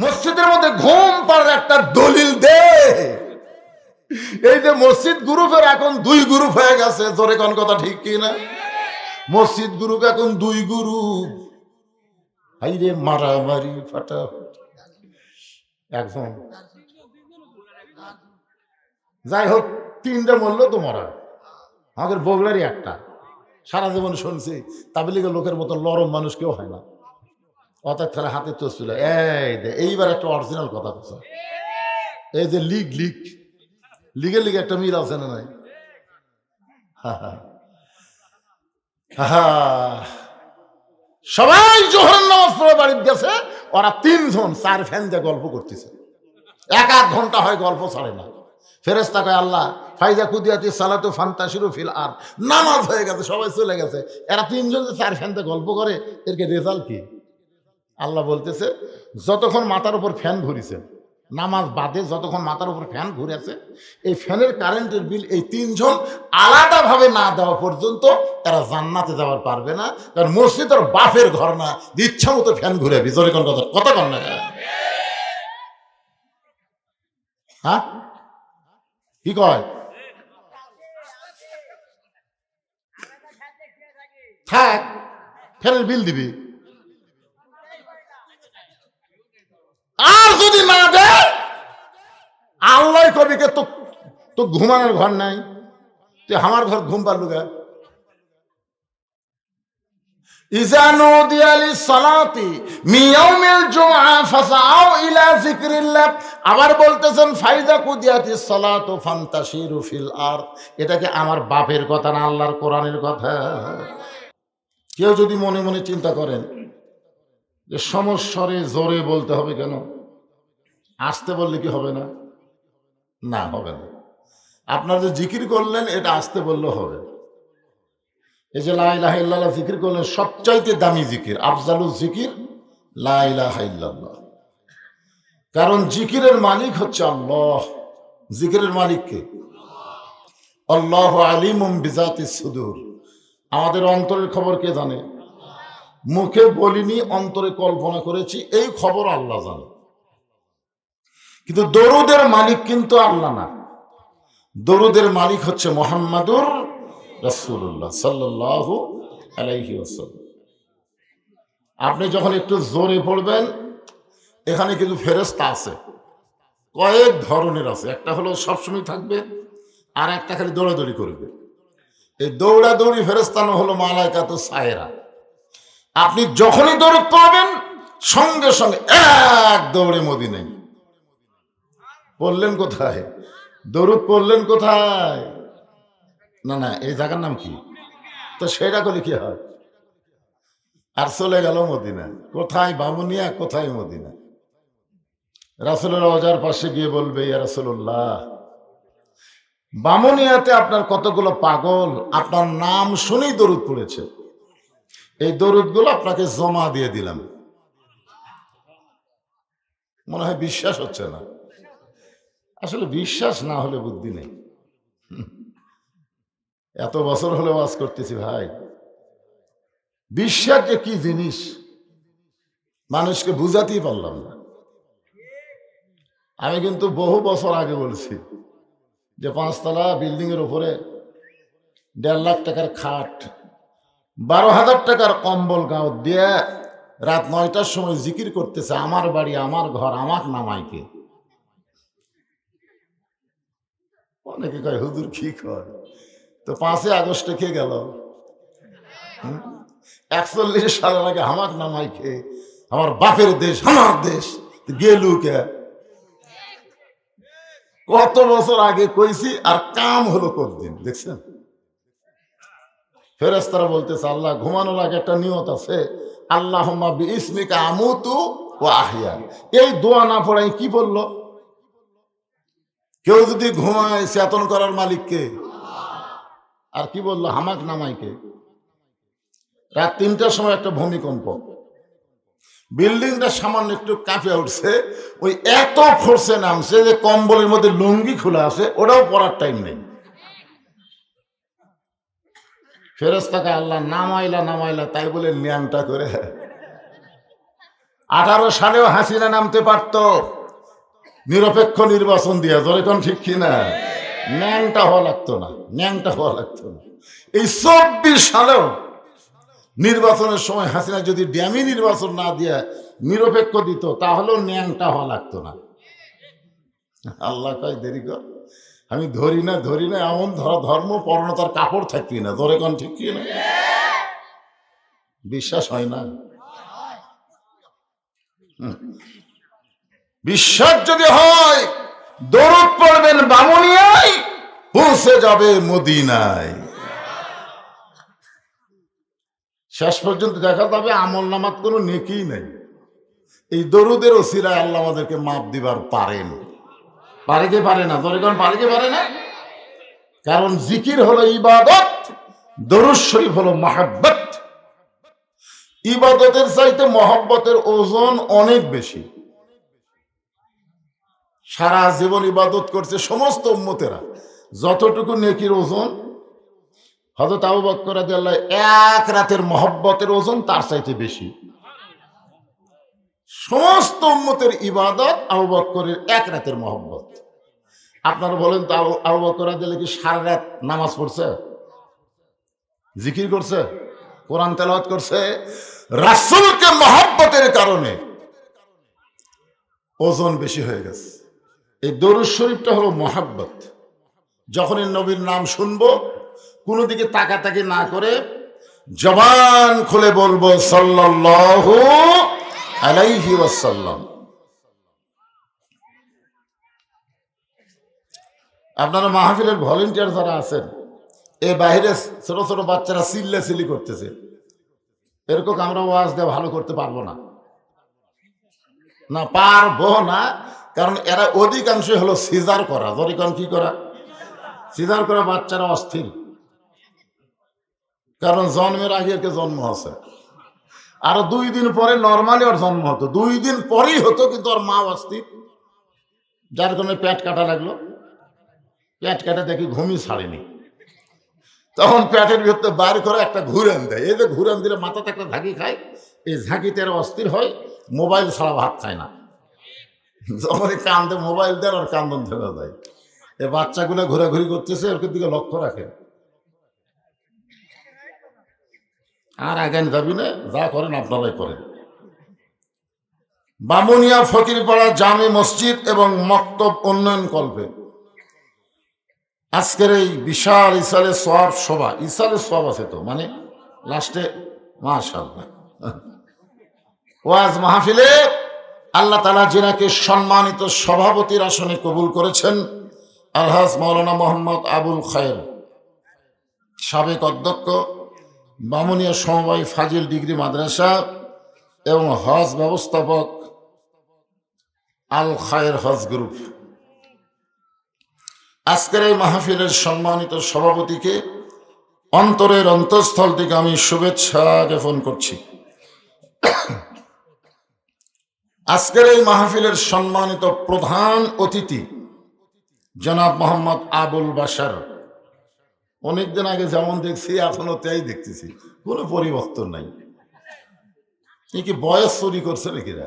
মসজিদের মধ্যে ঘুম পাড়ার একটা দলিল দে। এই যে মসজিদ গ্রুপের এখন দুই গ্রুপ হয়ে গেছে, জোরে কোন কথা ঠিক কি না মসজিদ গ্রুপ এখন দুই গ্রুপ। হাইরে মারামারি ফাটা। একজন। যাই হোক, তিনটা মরলো তো মরা। আমাদের বগুড়ারই একটা। সারা জীবন শুনছি, তাবলিগের লোকের মতো লরম মানুষ কেউ হয় না। অর্থাৎ খেলা হাতে তো ছিল এই এইবার একটা অরিজিনাল কথা বলছে। এই যে লিগ লিগ লিগে লিগে একটা মিল আছে না নাই। সবাই জোহর নামাজ পড়ে বাড়িতে গেছে, ওরা তিনজন চার ফ্যান দিয়ে গল্প করতেছে। এক আধ ঘণ্টা হয় গল্প ছাড়ে না। ফেরেস্তা কয়, আল্লাহ, ফাইজা কুদিয়াতি সালাতু ফান্তাসিরু ফিল আর নামাজ হয়ে গেছে, সবাই চলে গেছে। এরা তিনজন যে চার ফ্যান গল্প করে এরকে রেজাল্ট কি? আল্লাহ বলতেছে, যতক্ষণ মাথার উপর ফ্যান ঘুরিছে, নামাজ বাদে যতক্ষণ মাথার উপর ফ্যান ঘুরেছে, এই ফ্যানের কারেন্টের বিল এই তিনজন আলাদাভাবে না দেওয়া পর্যন্ত তারা জান্নাতে যাওয়ার পারবে না। কারণ মসজিদ আর বাপের ঘর না, ইচ্ছা মতো ফ্যান ঘুরে ভিতরে কোন কথা কথা কন না। হ্যাঁ? কি কয়? থাক, ফ্যানের বিল দিবি আর যদি না দেয়, আল্লাহ কবিকে তো তো ঘুমানোর ঘর নাই। তুই আমার ঘর ঘুম পারলু গা বাপের কথা না আল্লাহর কথা? কেউ যদি মনে মনে চিন্তা করেন যে সমস্বরে জোরে বলতে হবে কেন? আসতে বললে কি হবে না? না, হবে না। আপনার যে জিকির করলেন, এটা আসতে বললে হবে। এই যে ইল্লাল্লাহ জিকির করলেন, সবচাইতে দামি জিকির আফজালুল জিকির ইল্লাল্লাহ। কারণ জিকিরের মালিক হচ্ছে আল্লাহ। জিকিরের মালিক কে? আল্লাহ আলিমুম বিজাতি সুদূর। আমাদের অন্তরের খবর কে জানে? মুখে বলিনি, অন্তরে কল্পনা করেছি, এই খবর আল্লাহ জানে। কিন্তু দরুদের মালিক কিন্তু আল্লাহ না। দরুদের মালিক হচ্ছে মোহাম্মদুর রসুল্লাহ সাল্লাহ আলাইহি আপনি যখন একটু জোরে পড়বেন, এখানে কিন্তু ফেরেস্তা আছে। কয়েক ধরনের আছে। একটা হলো সবসময় থাকবে, আর একটা খালি দৌড়াদৌড়ি করবে। এই দৌড়াদৌড়ি ফেরেস্তানো হলো মালাইকাত সায়েরা। আপনি যখনই দৌড় পাবেন, সঙ্গে সঙ্গে এক দৌড়ে মোদি নেই পড়লেন কোথায়? দরুদ পড়লেন কোথায়? না না, এই জায়গার নাম কি? তো সেটা করলে কি হয়? আর চলে গেল মদিনা। কোথায় বামুনিয়া, কোথায় মদিনা? রাসুলের অজার পাশে গিয়ে বলবে, ইয়া রাসুল্লাহ বামুনিয়াতে আপনার কতগুলো পাগল, আপনার নাম শুনেই দরুদ পড়েছে। এই দরুদগুলো আপনাকে জমা দিয়ে দিলাম। মনে হয় বিশ্বাস হচ্ছে না। আসলে বিশ্বাস না হলে বুদ্ধি নেই। এত বছর হলে ওয়াজ করতেছি ভাই। বিশ্বাস যে কি জিনিস, মানুষকে বুঝাতেই পারলাম না। আমি কিন্তু বহু বছর আগে বলছি যে পাঁচতলা বিল্ডিং এর উপরে দেড় লাখ টাকার খাট, বারো হাজার টাকার কম্বল গাঁও দিয়ে রাত নয়টার সময় জিকির করতেছে, আমার বাড়ি, আমার ঘর আমার নামাইকে অনেকে কয়, হুজুর কি কয়? তো পাঁচই আগস্টে কে গেল? একচল্লিশ সালের আগে আমার নামাইকে আমার বাপের দেশ, আমার দেশ গেলু কে? কত বছর আগে কইছি আর কাম হলো কতদিন, দেখছেন? ফেরেস্তারা বলতেছে, আল্লাহ, ঘুমানোর আগে একটা নিয়ত আছে। আল্লাহ ইসমিকা আমুতু ও আহিয়া এই দোয়া না পড়াই কি বলল? কেউ যদি ঘুমায় চেতন করার মালিককে? আর কি বলল? হামাক নামাইকে। রাত তিনটার সময় একটা ভূমিকম্প। বিল্ডিংটা সামান্য একটু কাঁপে উঠছে। ওই এত ফোর্সে নামছে যে কম্বলের মধ্যে লুঙ্গি খোলা আছে, ওটাও পরার টাইম নেই। ফেরস্তাকে আল্লাহ নামাইলা নামাইলা, তাই বলে ন্যাংটা করে। আঠারো সালেও হাসিনা নামতে পারত। নিরপেক্ষ নির্বাচন দিয়ে যখন ঠিক কিনা? ন্যাংটা হওয়া লাগতো না, ন্যাংটা হওয়া লাগতো না। এই চব্বিশ সালেও নির্বাচনের সময় হাসিনা যদি ড্যামি নির্বাচন না দিয়ে নিরপেক্ষ দিত, তাহলেও ন্যাংটা হওয়া লাগতো না। আল্লাহ কয়, দেরি কর। আমি ধরি না ধরি না, এমন ধর ধর্ম পরণতার কাপড় থাকবি না। ধরে কোন ঠিক কি না বিশ্বাস হয় না। বিশ্বাস যদি হয় দৌড় পড়বেন বামুনিয়ায়, পৌঁছে যাবে মদিনায়। শেষ পর্যন্ত দেখা যাবে আমল নামাত কোনো নেকি নেই। এই দরুদের ওসিরায় আল্লাহ আমাদেরকে মাপ দিবার পারেন। পারে পারে না? দরিগণ পারে কি পারে না? কারণ জিকির হলো ইবাদত, দরুদ শরীফ হলো মাহাব্বত। ইবাদতের চাইতে মহব্বতের ওজন অনেক বেশি। সারা জীবন ইবাদত করছে সমস্ত উম্মতেরা। যতটুকু নেকির ওজন হজরত আবু বকর এক রাতের মহব্বতের ওজন তার চাইতে বেশি। সমস্ত উম্মতের ইবাদত আবু বকরের এক রাতের মহব্বত। আপনারা বলেন তো আবু- আবু বকর কি সারা রাত নামাজ পড়ছে? জিকির করছে? কোরআন তেলাওয়াত করছে? রাসূলকে মহব্বতের কারণে ওজন বেশি হয়ে গেছে। এই দরুদ শরীফটা হলো মহাব্বত। যখনই নবীর নাম শুনব, কোনো দিকে তাকাতাকি না করে জবান খুলে বলব, সাল্লাল্লাহু আলাইহি ওয়াসাল্লাম। আপনারা মাহফিলের ভলেন্টিয়ার যারা আছেন, এ বাইরে ছোট ছোট বাচ্চারা চিল্লা চিল্লি করতেছে। এরকম আমরা ওয়াজ দেওয়া ভালো করতে পারব না। না, পারব না কারণ এরা অধিকাংশই হলো সিজার করা। জরিকন কি করা? সিজার করা বাচ্চারা অস্থির। কারণ জন্মের আগে একে জন্ম আছে। আর দুই দিন পরে নর্মালি ওর জন্ম হতো। দুই দিন পরেই হতো, কিন্তু ওর মা অস্থির। যার কারণে পেট কাটা লাগল। পেট কাটা দেখি ঘুমি ছাড়েনি। তখন পেটের ভিতরে বার করে একটা ঘুরান দেয়। এই যে ঘুরান দিলে মাথাতে একটা ঝাঁকি খায়। এই ঝাঁকিতে অস্থির হয়, মোবাইল ছাড়া ভাত খায় না। এই কান্দে, মোবাইল দেন আর কান্দন থেমে যায় এ বাচ্চাগুলো ঘোরাঘুরি করতেছে ওর দিকে লক্ষ্য রাখে আর আগান যাবি না, যা করেন আপনারাই করেন। বামুনিয়া ফকিরপাড়া জামে মসজিদ এবং মক্তব উন্নয়ন কল্পে। আজকের এই বিশাল ইসালে সব সভা, ইসালে সব আছে তো মানে লাস্টে মাশাল্লাহ ওয়াজ মাহফিলে আল্লাহ তালা জিনাকে সম্মানিত সভাপতির আসনে কবুল করেছেন আলহাজ মৌলানা মোহাম্মদ আবুল খায়ের। সাবেক অধ্যক্ষ বামুনিয়া সমবায় ফাজিল ডিগ্রি মাদ্রাসা এবং হজ ব্যবস্থাপক আল খায়ের হজ গ্রুপ। আজকের এই মাহফিলের সম্মানিত সভাপতিকে অন্তরের অন্তঃস্থল থেকে আমি শুভেচ্ছা জ্ঞাপন করছি। আজকের এই মাহফিলের সম্মানিত প্রধান অতিথি, জনাব মোহাম্মদ আবুল বাসার অনেকদিন আগে যেমন দেখছি, এখনও তাই দেখতেছি। কোনো পরিবর্তন নাই। কি বয়স চুরি করছে নাকি রা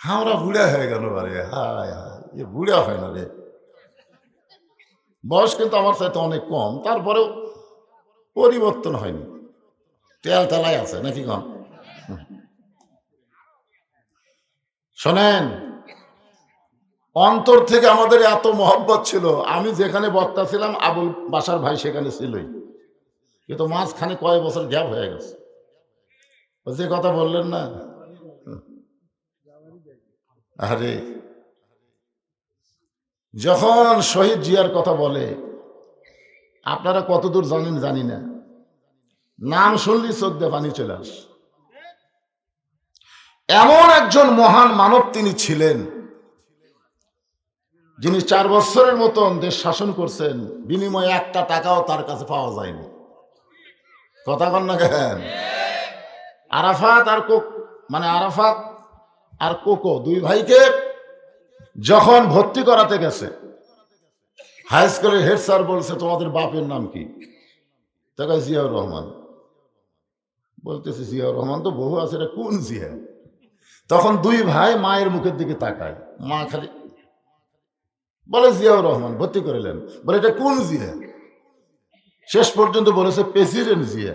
আমরা বুড়া হয়ে গেল বারে। হায় হায় বুড়া হয় না রে। বয়স কিন্তু আমার চাইতে অনেক কম, তারপরেও পরিবর্তন হয়নি। তেল তেলাই আছে, নাকি কম শোনেন, অন্তর থেকে আমাদের এত মহব্বত ছিল। আমি যেখানে বক্তা ছিলাম, আবুল বাসার ভাই সেখানে ছিলই। কিন্তু মাঝখানে কয়েক বছর গ্যাপ হয়ে গেছে। যে কথা বললেন না, আরে, যখন শহীদ জিয়ার কথা বলে, আপনারা কতদূর জানেন জানি না। নাম শুনলি চোখ দিয়ে পানি চলে আস। এমন একজন মহান মানব তিনি ছিলেন, যিনি চার বছরের মতন দেশ শাসন করছেন, বিনিময়ে একটা টাকাও তার কাছে পাওয়া যায়নি। কথা কন না কেন? আরাফাত আর কোক মানে আরাফাত আর কোকো দুই ভাইকে যখন ভর্তি করাতে গেছে হাই স্কুলের হেড স্যার বলছে, তোমাদের বাপের নাম কি? তাকে জিয়াউর রহমান। বলতেছে, জিয়াউর রহমান তো বহু আছে, এটা কোন জিয়া? তখন দুই ভাই মায়ের মুখের দিকে তাকায়। মা খালি বলে, জিয়াউর রহমান, ভর্তি করিলেন। বলে, এটা কোন জিয়া? শেষ পর্যন্ত বলেছে, প্রেসিডেন্ট জিয়া।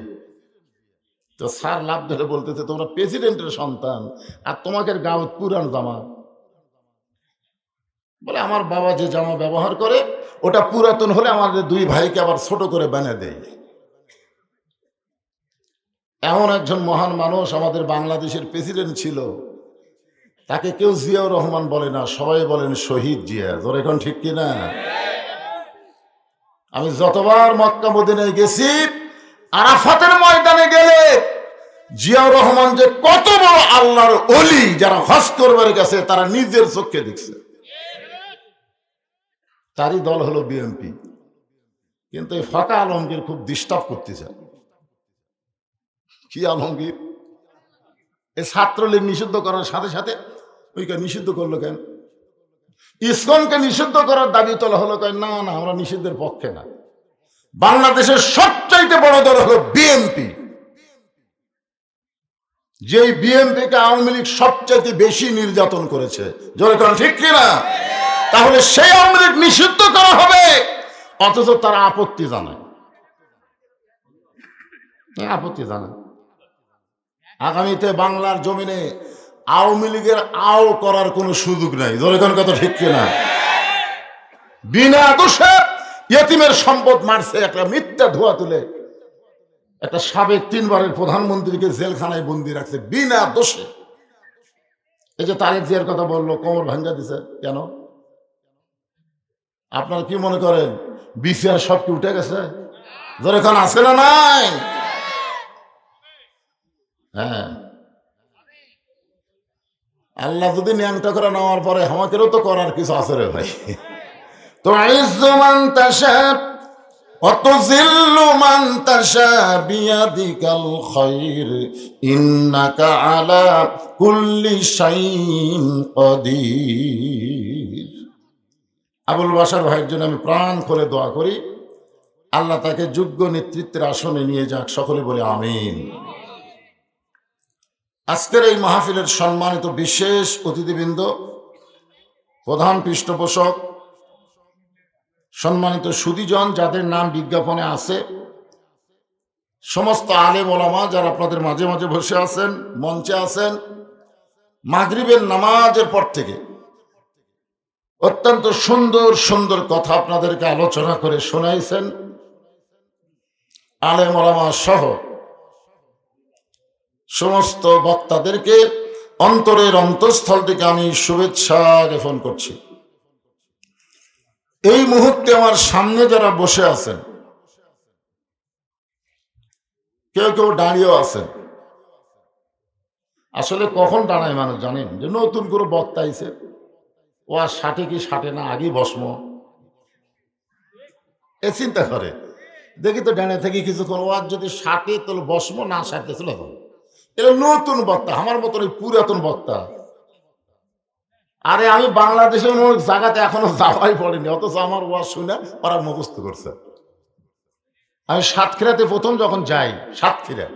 তো স্যার লাভ ধরে বলতেছে, তোমরা প্রেসিডেন্টের সন্তান আর তোমাকে গাঁও পুরান জামা। বলে, আমার বাবা যে জামা ব্যবহার করে, ওটা পুরাতন হলে আমাদের দুই ভাইকে আবার ছোট করে বানিয়ে দেয়। এমন একজন মহান মানুষ আমাদের বাংলাদেশের প্রেসিডেন্ট ছিল। তাকে কেউ জিয়াউর রহমান বলে না, সবাই বলেন শহীদ জিয়া। তোর এখন ঠিক কিনা? আমি যতবার মক্কা মদিনায় গেছি, আরাফাতের ময়দানে গেলে জিয়াউর রহমান যে কত বড় আল্লাহর অলি যারা হজ করবার গেছে, তারা নিজের চোখে দেখছে। তারই দল হলো বিএনপি কিন্তু এই ফাঁকা আলমগীর খুব ডিস্টার্ব করতেছে। কি আলমগীর? এই ছাত্রলীগ নিষিদ্ধ করার সাথে সাথে ওইকে নিষিদ্ধ করল কেন? ইসকনকে নিষিদ্ধ করার দাবি তোলা হলো কেন? না না, আমরা নিষিদ্ধের পক্ষে না। বাংলাদেশের সবচাইতে বড় দল হলো বিএনপি। যেই বিএনপিকে আওয়ামী লীগ সবচাইতে বেশি নির্যাতন করেছে। জোরে কারণ ঠিক কিনা? তাহলে সেই আওয়ামী লীগ নিষিদ্ধ করা হবে, অথচ তারা আপত্তি জানায় আপত্তি জানায় আগামীতে বাংলার জমিনে আওয়ামী লীগের আও করার কোনো সুযোগ নাই। জোরে কোন কথা ঠিক কিনা? বিনা দোষে ইয়েতিমের সম্পদ মারছে একটা মিথ্যা ধোয়া তুলে। একটা সাবেক তিনবারের প্রধানমন্ত্রীকে জেলখানায় বন্দি রাখছে বিনা দোষে। এই যে তারেক জিয়ার কথা বলল, কোমর ভাঙ্গা দিছে, কেন? আপনারা কি মনে করেন, বিসিআর সব কি উঠে গেছে? এখন আছে না নাই? হ্যাঁ। আল্লাহ যদি ন্যাংটা করে নেওয়ার পরে আমাকেরও তো করার কিছু আছে রে ভাই। তো আইজমান তাসা অত জিল্লু মান তাসা বিয়াদিকাল খাইর, ইন্নাকা আলা কুল্লি শাইইন কদির। আবুল বাসার ভাইয়ের জন্য আমি প্রাণ করে দোয়া করি। আল্লাহ তাকে যোগ্য নেতৃত্বের আসনে নিয়ে যাক, সকলে বলে আমিন। আজকের এই মাহফিলের সম্মানিত বিশেষ অতিথিবৃন্দ, প্রধান পৃষ্ঠপোষক, সম্মানিত সুদীজন যাদের নাম বিজ্ঞাপনে আছে, সমস্ত আলেম ওলামা যারা আপনাদের মাঝে মাঝে বসে আছেন, মঞ্চে আছেন, মাগরিবের নামাজের পর থেকে অত্যন্ত সুন্দর সুন্দর কথা আপনাদেরকে আলোচনা করে শোনাইছেন। আলেম ওলামা সহ সমস্ত বক্তাদেরকে অন্তরের অন্তঃস্থল থেকে আমি শুভেচ্ছা জ্ঞাপন করছি। এই মুহূর্তে আমার সামনে যারা বসে আছেন, কেউ কেউ দাঁড়িয়েও আছেন। আসলে কখন দাঁড়ায় মানুষ জানেন? যে নতুন করে বক্তা আইছে। ও আর ষাটে কি ষাটে না, আগেই বসম এ চিন্তা করে। দেখি তো ডানে থেকে কিছুক্ষণ, ও আর যদি ষাটে তাহলে বসবো না ষাটে চলে যাব এটা নতুন বক্তা, আমার মতন পুরাতন বক্তা। আরে আমি বাংলাদেশের জায়গাতে এখনও যাওয়াই পড়েনি, অথচ আমার ওয়াজ শুনে ওরা মুখস্থ করছে। আমি সাতক্ষীরাতে প্রথম যখন যাই, সাতক্ষীরা,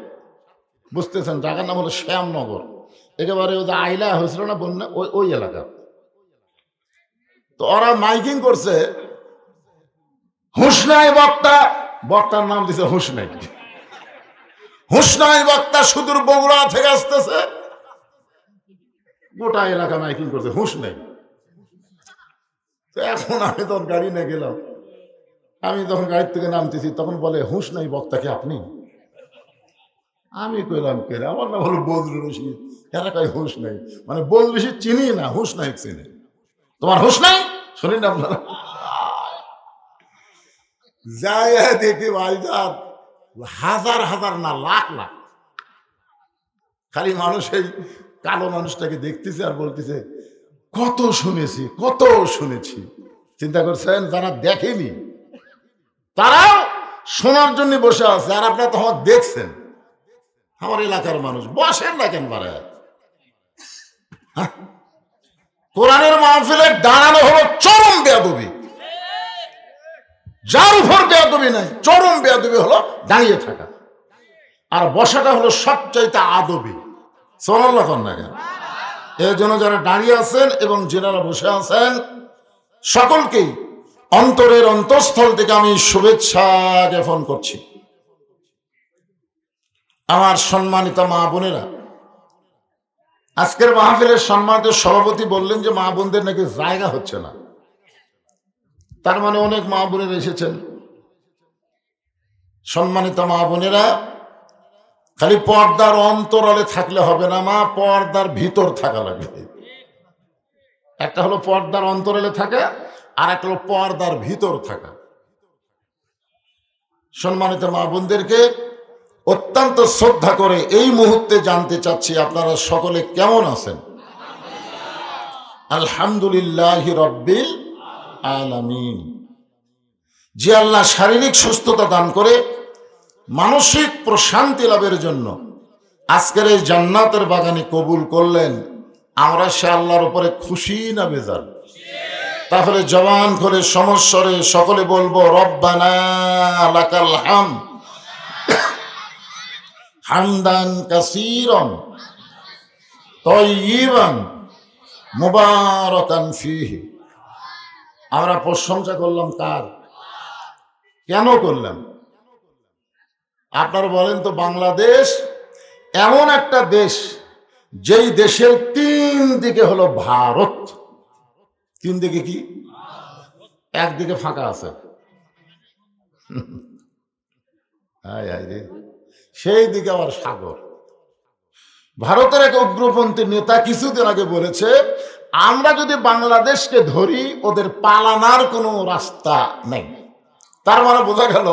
বুঝতেছেন, জায়গার নাম হলো শ্যামনগর। একেবারে ওই যে আইলা হয়েছিল না বন্যা, ওই ওই এলাকা। তো ওরা মাইকিং করছে হুসনাই বক্তা, বক্তার নাম দিছে হুসনাই হুসনাই বক্তা সুদূর বগুড়া থেকে আসতেছে। গোটা এলাকা মাইকিং করছে, হুঁশ নেই। তো এখন আমি তখন গাড়ি নিয়ে গেলাম। আমি যখন গাড়ির থেকে নামতেছি, তখন বলে, হুঁশ নাই বক্তাকে আপনি? আমি কইলাম, কে? আমার নাম হলো বদরুল রশিদ। এরা কয় হুঁশ নাই। মানে বদরুল রশিদ চিনি না, হুঁশ নাই চিনি। তোমার হুঁশ নাই? শুনেন আপনারা। যাই দেখি ভাইজান হাজার হাজার না লাখ লাখ। খালি মানুষ এই কালো মানুষটাকে দেখতেছে আর বলতেছে, কত শুনেছি কত শুনেছি। চিন্তা করছেন, যারা দেখেনি, তারাও শোনার জন্য বসে আছে আর আপনারা তখন দেখছেন। আমার এলাকার মানুষ, বসেন না কেন পারে কোরআনের মাহফিলে দাঁড়ানো হলো চরম বেয়াদবি। যার উপর বেয়াদবি নাই, চরম বেয়াদবি হলো দাঁড়িয়ে থাকা। আর বসাটা হলো সবচাইতে আদবি। সোনাল্লাহ না কেন? এর জন্য যারা দাঁড়িয়ে আছেন এবং যারা বসে আছেন, সকলকেই অন্তরের অন্তঃস্থল থেকে আমি শুভেচ্ছা জ্ঞাপন করছি। আমার সম্মানিত মা বোনেরা, আজকের মাহফিলের সম্মানিত সভাপতি বললেন যে মা বোনদের নাকি জায়গা হচ্ছে না। তার মানে অনেক মা বোনেরা এসেছেন। সম্মানিত মা বোনেরা, খালি পর্দার অন্তরালে থাকলে হবে না, মা, পর্দার ভিতর থাকা লাগবে একটা হলো পর্দার অন্তরালে থাকা আর একটা হলো পর্দার ভিতর থাকা। সম্মানিত মা বোনদেরকে অত্যন্ত শ্রদ্ধা করে এই মুহূর্তে জানতে চাচ্ছি, আপনারা সকলে কেমন আছেন? আলহামদুলিল্লাহ রব্বিল আলামিন। যে আল্লাহ শারীরিক সুস্থতা দান করে, মানসিক প্রশান্তি লাভের জন্য আজকের এই জান্নাতের বাগানে কবুল করলেন, আমরা সে আল্লাহর উপরে খুশি না বেজার? তাহলে জবান করে সমস্বরে সকলে বলব, রব্বানা মুবারাকান ফিহি। আমরা প্রশংসা করলাম তার কেন করলাম? আপনারা বলেন তো, বাংলাদেশ এমন একটা দেশ, যেই দেশের তিন দিকে হলো ভারত। তিন দিকে কি? একদিকে ফাঁকা আছে। সেই দিকে আবার সাগর। ভারতের এক উগ্রপন্থী নেতা কিছুদিন আগে বলেছে আমরা যদি বাংলাদেশকে ধরি, ওদের পালানার কোনো রাস্তা নেই। তার মানে বোঝা গেল,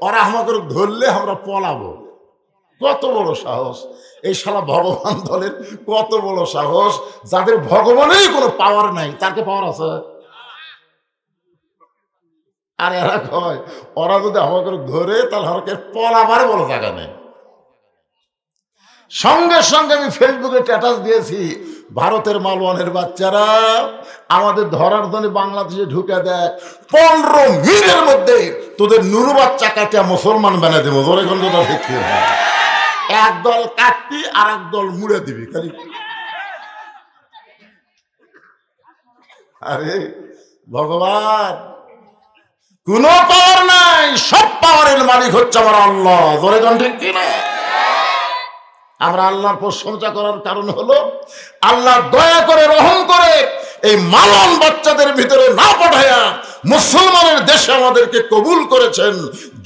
ওরা আমাকে ধরলে আমরা পলাবো। কত বড় সাহস। এই শালা ভগবান দলের কত বড় সাহস। যাদের ভগবানেরই কোনো পাওয়ার নাই তাকে পাওয়ার আছে? আর এরা কয়, ওরা যদি আমাকে ধরে, তাহলে আমাকে পলাবার বড় জায়গা নেই। সঙ্গে সঙ্গে আমি ফেসবুকে স্ট্যাটাস দিয়েছি ভারতের মালওয়ানের বাচ্চারা, আমাদের ধরার জন্য বাংলাদেশে ঢুকে দেয়। পনেরো মিনিটের মধ্যে তোদের নুরু বাচ্চা কাটিয়া মুসলমান বানিয়ে দেবো। ধরে কথা ঠিক এক কাটবি আর এক দল মুড়ে দিবি, খালি। আরে, ভগবান, কোন পাওয়ার নাই, সব পাওয়ারের মালিক হচ্ছে আমার আল্লাহ। ধরে ঠিক কিনা আমরা আল্লাহর প্রশংসা করার কারণ হলো আল্লাহ দয়া করে, রহম করে এই মালন বাচ্চাদের ভিতরে না পাঠায়া মুসলমানের দেশে আমাদেরকে কবুল করেছেন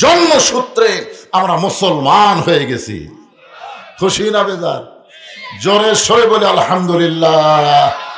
জন্মসূত্রে আমরা মুসলমান হয়ে গেছি। খুশি না বেজার? জোরে সরে বলে আলহামদুলিল্লাহ।